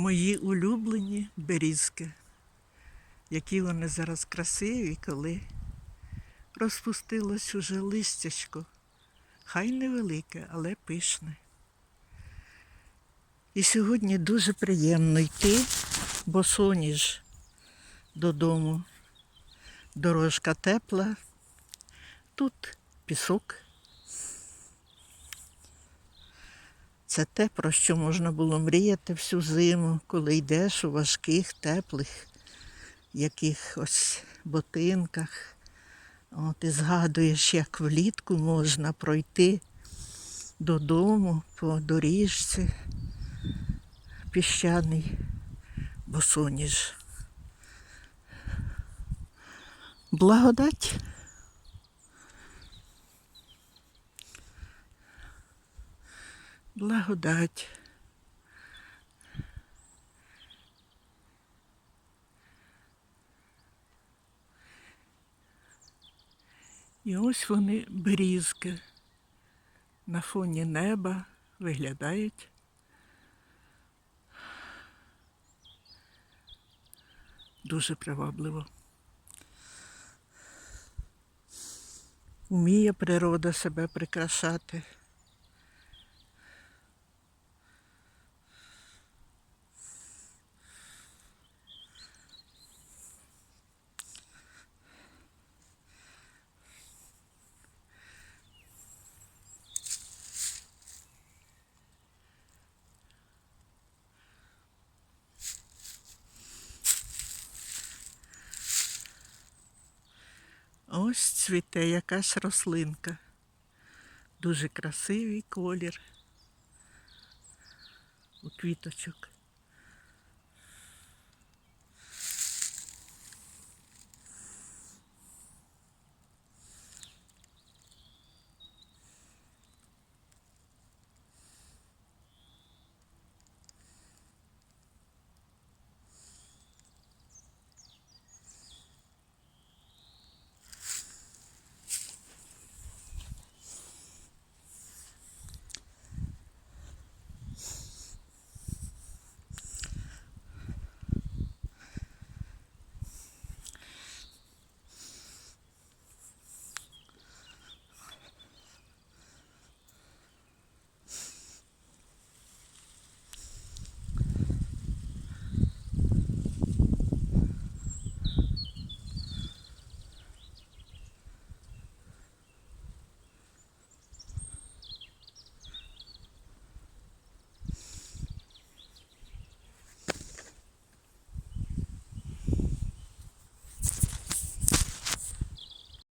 Мої улюблені берізки, які вони зараз красиві, коли розпустилось уже листячко. Хай невелике, але пишне. І сьогодні дуже приємно йти, бо соніж додому. Дорожка тепла, тут пісок. Це те, про що можна було мріяти всю зиму, коли йдеш у важких, теплих якихось ботинках. От, і згадуєш, як влітку можна пройти додому по доріжці піщаний босоніж. Благодать. Благодать. І ось вони берізки на фоні неба виглядають. Дуже привабливо. Вміє природа себе прикрашати. Ось цвіте якась рослинка. Дуже красивий колір у квіточок.